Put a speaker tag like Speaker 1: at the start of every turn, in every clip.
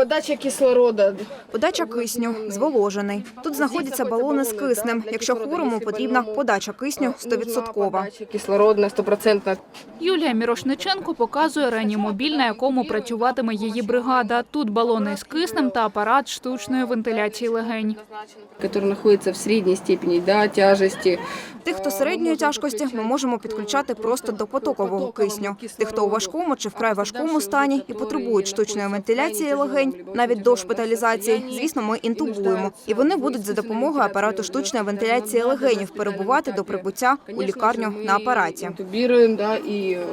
Speaker 1: Подача кислорода.
Speaker 2: Подача кисню зволожений. Тут знаходяться балони з киснем. Якщо хворому потрібна подача кисню 100%.
Speaker 1: Кислородна, стопроцентна.
Speaker 3: Юлія Мірошниченко показує реанімобіль, на якому працюватиме її бригада. Тут балони з киснем та апарат штучної вентиляції легень.
Speaker 1: Который находится в средней степени да, тяжести.
Speaker 2: Тих, хто середньої тяжкості, ми можемо підключати просто до потокового кисню. Тих, хто у важкому чи вкрай важкому стані і потребують штучної вентиляції легень, навіть до шпиталізації, звісно, ми інтубуємо. І вони будуть за допомогою апарату штучної вентиляції легенів перебувати до прибуття у лікарню на апараті.
Speaker 1: Интубируем, да, и э,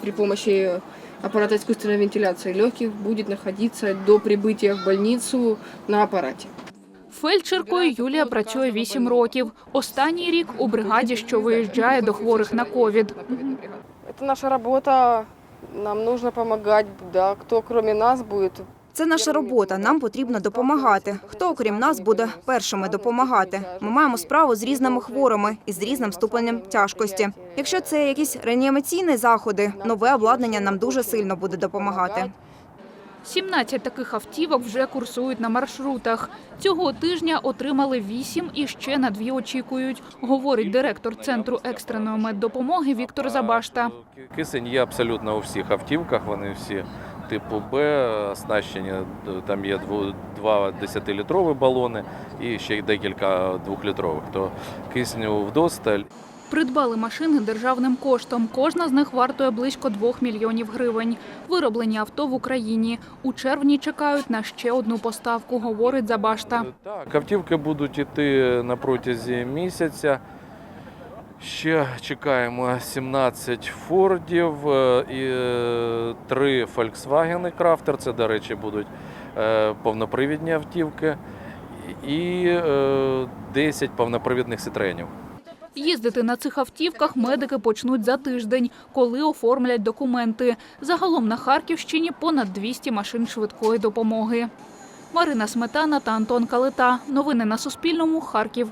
Speaker 1: при помощи аппарата искусственной вентиляции легких будет находиться до прибытия в больницу на аппарате.
Speaker 3: Фельдшеркою Юлія працює 8 років. Останній рік у бригаді, що виїжджає до хворих на ковід.
Speaker 1: Это наша работа, нам нужно помогать, да, кто кроме нас будет
Speaker 2: це наша робота. Нам потрібно допомагати. Хто, окрім нас, буде першими допомагати? Ми маємо справу з різними хворими і з різним ступенем тяжкості. Якщо це якісь реанімаційні заходи, нове обладнання нам дуже сильно буде допомагати.
Speaker 3: 17 таких автівок вже курсують на маршрутах. Цього тижня отримали 8 і ще на дві очікують, говорить директор центру екстреної меддопомоги Віктор Забашта.
Speaker 4: Кисень є абсолютно у всіх автівках. Вони всі типу Б оснащені. Там є два 10-літрові балони і ще й декілька двохлітрових. То кисню вдосталь.
Speaker 3: Придбали машини державним коштом. Кожна з них вартує близько 2 мільйонів гривень. Вироблені авто в Україні. У червні чекають на ще одну поставку, говорить Забашта.
Speaker 4: Так, автівки будуть йти на протязі місяця. Ще чекаємо 17 Фордів е, і 3 Volkswagen Crafter. Це, до речі, будуть е, повнопривідні автівки. І е, 10 повнопривідних Citroenів.
Speaker 3: Їздити на цих автівках медики почнуть за тиждень, коли оформлять документи. Загалом на Харківщині понад 200 машин швидкої допомоги. Марина Сметана та Антон Калита. Новини на Суспільному. Харків.